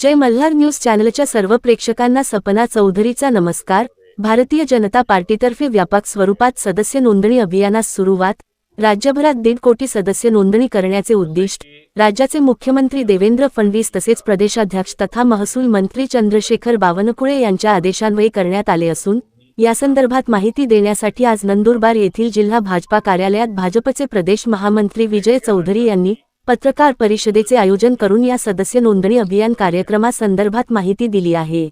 जय Malhar news चॅनलच्या सर्व प्रेक्षकांना सपना चौधरीचा नमस्कार. भारतीय जनता पार्टीतर्फे व्यापक स्वरूपात सदस्य नोंदणी अभियानास सुरुवात. राज्यभरात दीड कोटी सदस्य नोंदणी करण्याचे उद्दिष्ट. राज्याचे मुख्यमंत्री देवेंद्र फडणवीस तसेच प्रदेशाध्यक्ष तथा महसूल मंत्री चंद्रशेखर बावनकुळे यांच्या आदेशान्वये करण्यात आले असून यासंदर्भात माहिती देण्यासाठी आज नंदुरबार येथील जिल्हा भाजपा कार्यालयात भाजपचे प्रदेश महामंत्री विजय चौधरी यांनी पत्रकार परिषदेचे आयोजन करून या सदस्य नोंदणी अभियान कार्यक्रमासंदर्भात माहिती दिली आहे.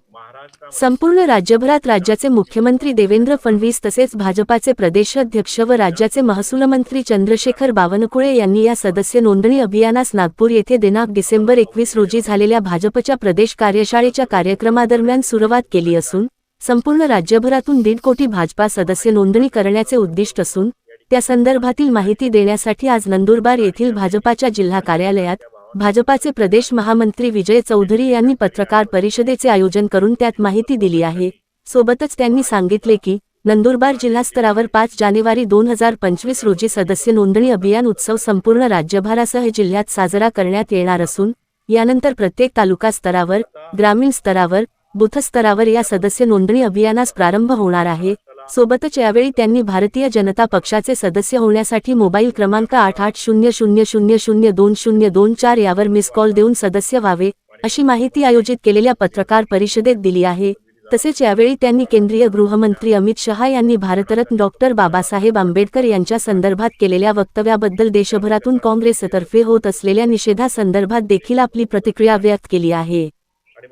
संपूर्ण राज्यभरात राज्याचे मुख्यमंत्री देवेंद्र फडणवीस तसेच भाजपाचे प्रदेशाध्यक्ष व राज्याचे महसूल मंत्री चंद्रशेखर बावनकुळे यांनी या सदस्य नोंदणी अभियानास नागपूर येथे दिनांक डिसेंबर एकवीस रोजी झालेल्या भाजपच्या प्रदेश कार्यशाळेच्या कार्यक्रमादरम्यान सुरुवात केली असून संपूर्ण राज्यभरातून दीड कोटी भाजपा सदस्य नोंदणी करण्याचे उद्दिष्ट असून त्या संदर्भातील माहिती देण्यासाठी आज नंदुरबार येथील भाजपाच्या जिल्हा कार्यालयात भाजपाचे प्रदेश महामंत्री विजय चौधरी यांनी पत्रकार परिषदेचे आयोजन करून त्यात माहिती दिली आहे. सोबतच त्यांनी सांगितले की नंदुरबार जिल्हा स्तरावर पाच जानेवारी दोन हजार पंचवीस रोजी सदस्य नोंदणी अभियान उत्सव संपूर्ण राज्यभरासह जिल्ह्यात साजरा करण्यात येणार असून यानंतर प्रत्येक तालुका स्तरावर ग्रामीण स्तरावर बुथ स्तरावर या सदस्य नोंदणी अभियानास प्रारंभ होणार आहे. सोबतच यावेळी त्यांनी भारतीय जनता पक्षाचे सदस्य होण्यासाठी मोबाईल क्रमांक आठ आठ शून्य शून्य शून्य शून्य दोन शून्य दोन चार यावर मिस कॉल देऊन सदस्य व्हावे अशी माहिती आयोजित केलेल्या पत्रकार परिषदेत दिली आहे. तसेच यावेळी त्यांनी केंद्रीय गृहमंत्री अमित शहा यांनी भारतरत्न डॉक्टर बाबासाहेब आंबेडकर यांच्या संदर्भात केलेल्या वक्तव्याबद्दल देशभरातून काँग्रेसतर्फे होत असलेल्या निषेधासंदर्भात देखील आपली प्रतिक्रिया व्यक्त केली आहे.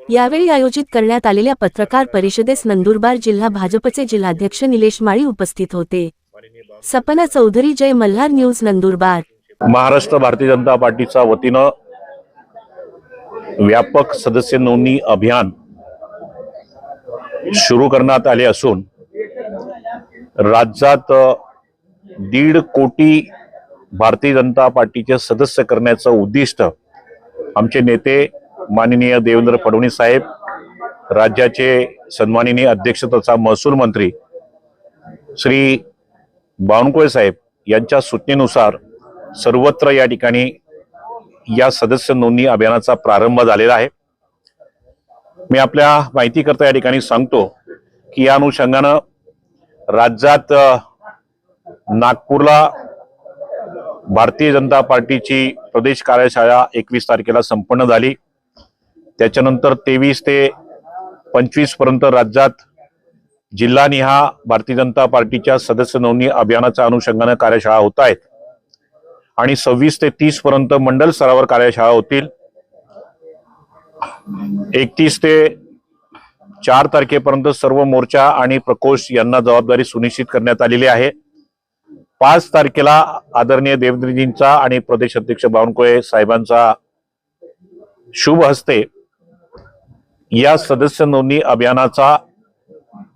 यावेळी आयोजित करण्यात आलेल्या पत्रकार परिषदेस नंदुरबार जिल्हा भाजपचे जिल्हाध्यक्ष निलेश माळी उपस्थित होते. सपना चौधरी जय मल्हार न्यूज नंदुरबार. महाराष्ट्र भारतीय जनता पार्टीच्या वतीनं व्यापक सदस्य नोंदणी अभियान सुरू करण्यात आले असून राज्यात दीड कोटी भारतीय जनता पार्टीचे सदस्य करण्याचं उद्दिष्ट आमचे नेते माननीय देवेंद्र फडणवीस साहेब राज्याचे सन्माननीय अध्यक्ष तथा महसूल मंत्री श्री बावनकुळे साहेब यांच्या सूचनेनुसार सर्वत्र या ठिकाणी या सदस्य नोंदणी अभियानाचा प्रारंभ झालेला आहे. मी आपल्या माहितीकरता या ठिकाणी सांगतो की या अनुषंगानं राज्यात नागपूरला भारतीय जनता पार्टीची प्रदेश कार्यशाळा एकवीस तारखेला संपन्न झाली. त्याच्यानंतर तेवीस ते पंचवीसपर्यंत राज्यात जिल्हानिहा भारतीय जनता पार्टीच्या सदस्य नोंदणी अभियानाच्या अनुषंगानं कार्यशाळा होत आहेत. आणि सव्वीस ते तीस पर्यंत मंडल स्तरावर कार्यशाळा होतील. एकतीस ते चार तारखेपर्यंत सर्व मोर्चा आणि प्रकोष्ठ यांना जबाबदारी सुनिश्चित करण्यात आलेली आहे. पाच तारखेला आदरणीय देवेंद्रजींचा आणि प्रदेश अध्यक्ष बावनकुळे साहेबांचा शुभ हस्ते या सदस्य नोंदणी अभियानाचा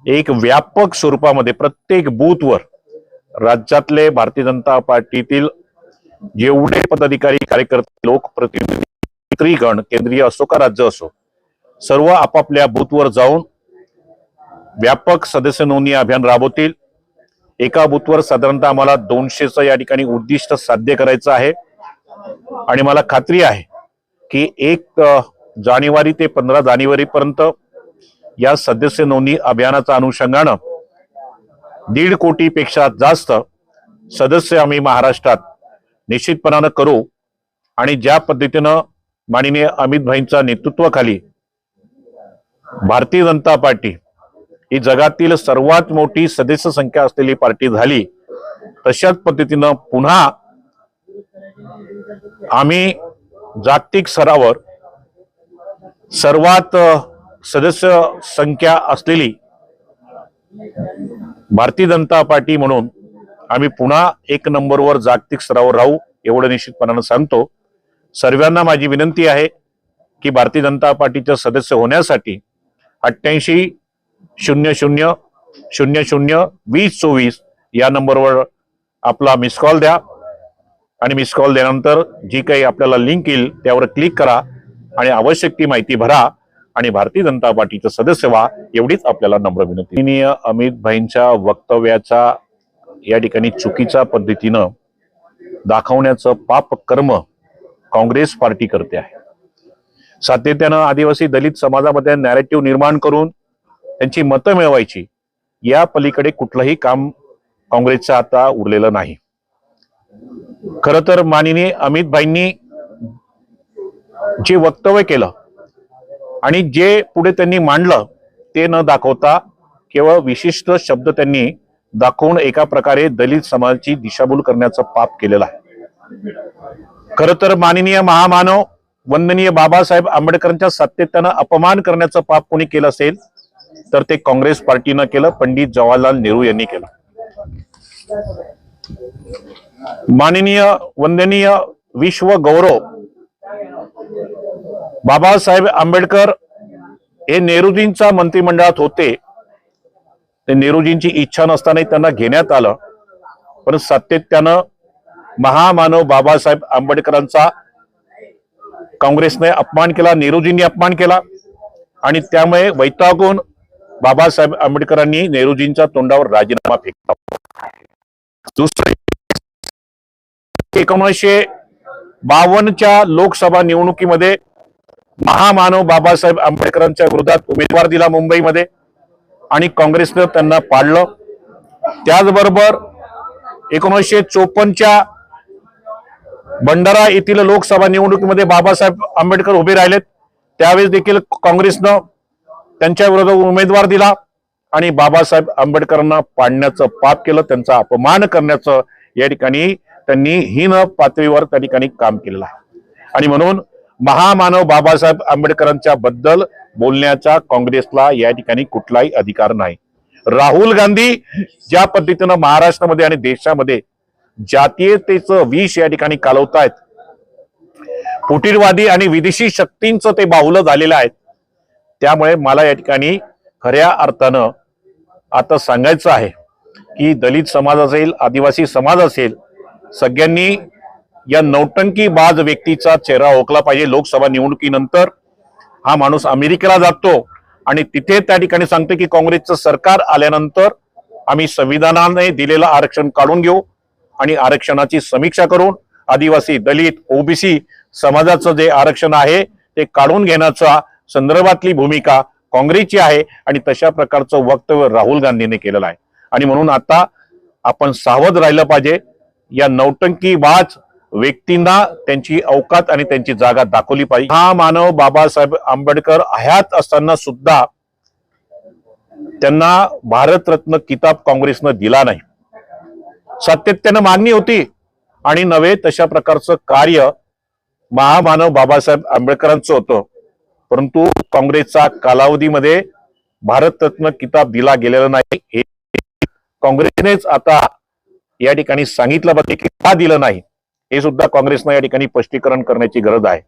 एक व्यापक स्वरूपामध्ये प्रत्येक बूथवर राज्यातले भारतीय जनता पार्टीतील जेवढे पदाधिकारी कार्यकर्ते लोकप्रतिनिधी मंत्रीगण केंद्रीय असो का राज्य असो सर्व आपापल्या बूथवर जाऊन व्यापक सदस्य नोंदणी अभियान राबवतील. एका बूथवर साधारणतः आम्हाला दोनशेचं या ठिकाणी उद्दिष्ट साध्य करायचं आहे. आणि मला खात्री आहे की एक जानेवारी ते पंधरा जानेवारीपर्यंत या सदस्य नोंदणी अभियानाच्या अनुषंगानं दीड कोटी पेक्षा जास्त सदस्य आम्ही महाराष्ट्रात निश्चितपणानं करू आणि ज्या पद्धतीनं माननीय अमित भाईंच्या नेतृत्वाखाली भारतीय जनता पार्टी ही जगातील सर्वात मोठी सदस्य संख्या असलेली पार्टी झाली तशाच पद्धतीनं पुन्हा आम्ही जागतिक स्तरावर सर्वात सदस्य संख्या असलेली भारतीय जनता पार्टी म्हणून आम्ही पुन्हा एक नंबरवर जागतिक स्तरावर राहू एवढं निश्चितपणानं सांगतो. सर्वांना माझी विनंती आहे की भारतीय जनता पार्टीचे सदस्य होण्यासाठी अठ्ठ्याऐंशी शून्य शून्य शून्य शून्य वीस चोवीस या नंबरवर आपला मिस कॉल द्या. आणि मिस कॉल दिल्यानंतर जी काही आपल्याला लिंक येईल त्यावर क्लिक करा. आणि आवश्यक ती माहिती भरा आणि भारतीय जनता पार्टीचं सदस्य व्हा एवढीच आपल्याला नम्र विनंती. अमित भाईंच्या वक्तव्याचा या ठिकाणी चुकीच्या पद्धतीनं दाखवण्याचं पाप कर्म काँग्रेस पार्टी करते आहे. सातत्यानं आदिवासी दलित समाजामध्ये नॅरेटिव्ह निर्माण करून त्यांची मतं मिळवायची या पलीकडे कुठलंही काम काँग्रेसचं आता उरलेलं नाही. खर तर माननीय अमित भाईंनी जे वक्तव्य केलं आणि जे पुढे त्यांनी मांडलं ते न दाखवता केवळ विशिष्ट शब्द त्यांनी दाखवून एका प्रकारे दलित समाजाची दिशाभूल करण्याचं पाप केलेलं आहे. खर तर माननीय महामानव वंदनीय बाबासाहेब आंबेडकरांच्या सातत्यानं अपमान करण्याचं पाप कोणी केलं असेल तर ते काँग्रेस पार्टीनं केलं पंडित जवाहरलाल नेहरू यांनी केलं. माननीय वंदनीय विश्व गौरव बाबासाहेब आंबेडकर हे नेहरूजींच्या मंत्रिमंडळात होते. ते नेहरूजींची इच्छा नसतानाही त्यांना घेण्यात आलं. पण सातत्यानं महामानव बाबासाहेब आंबेडकरांचा काँग्रेसने अपमान केला नेहरूजींनी अपमान केला आणि त्यामुळे वैतागून बाबासाहेब आंबेडकरांनी नेहरूजींच्या तोंडावर राजीनामा फेकला. दुसरे एकोणीसशे बावन्नच्या लोकसभा निवडणुकीमध्ये महामानव बाबासाहेब आंबेडकरांच्या विरोधात उमेदवार दिला मुंबईमध्ये आणि काँग्रेसनं त्यांना पाडलं. त्याचबरोबर एकोणीसशे चोपन्नच्या भंडारा येथील लोकसभा निवडणुकीमध्ये बाबासाहेब आंबेडकर उभे राहिलेत. त्यावेळेस देखील काँग्रेसनं त्यांच्या विरोधात उमेदवार दिला आणि बाबासाहेब आंबेडकरांना पाडण्याचं पाप केलं त्यांचा अपमान करण्याचं या ठिकाणी त्यांनी हीन पातळीवर त्या ठिकाणी काम केलेलं आहे. आणि म्हणून महामानव बाबासाहेब आंबेडकरांच्या बद्दल बोलण्याचा काँग्रेसला या ठिकाणी कुठलाही अधिकार नाही. राहुल गांधी ज्या पद्धतीनं महाराष्ट्रामध्ये आणि देशामध्ये जातीयतेचं विष या ठिकाणी कालवतायत फुटीरवादी आणि विदेशी शक्तींचं ते बाहुलं झालेलं आहे त्यामुळे मला या ठिकाणी खऱ्या अर्थानं आता सांगायचं आहे की दलित समाज असेल आदिवासी समाज असेल सगळ्यांनी या नौटंकी बाज व्यक्तीचा चेहरा ओळखला पाहिजे. लोकसभा निवडणुकीनंतर हा माणूस अमेरिकेला जातो आणि तिथे त्या ठिकाणी सांगतो की काँग्रेसचं सरकार आल्यानंतर आम्ही संविधानाने दिलेलं आरक्षण काढून घेऊ आणि आरक्षणाची समीक्षा करून आदिवासी दलित ओबीसी समाजाचं जे आरक्षण आहे ते काढून घेण्याचा संदर्भातली भूमिका काँग्रेसची आहे आणि तशा प्रकारचं वक्तव्य राहुल गांधीने केलेलं आहे. आणि म्हणून आता आपण सावध राहिलं पाहिजे. या नौटंकी बाज व्यक्तींना त्यांची अवकात आणि त्यांची जागा दाखवली पाहिजे. हा मानव बाबासाहेब आंबेडकर हयात असताना सुद्धा त्यांना भारतरत्न किताब काँग्रेसनं दिला नाही. सातत्यानं मागणी होती आणि नव्हे तशा प्रकारचं कार्य महामानव बाबासाहेब आंबेडकरांचं होतं. परंतु काँग्रेसचा कालावधीमध्ये भारतरत्न किताब दिला गेलेला नाही. हे काँग्रेसनेच आता या ठिकाणी सांगितलं पाहिजे की का दिलं नाही. हे सुद्धा काँग्रेसनं या ठिकाणी स्पष्टीकरण करण्याची गरज आहे.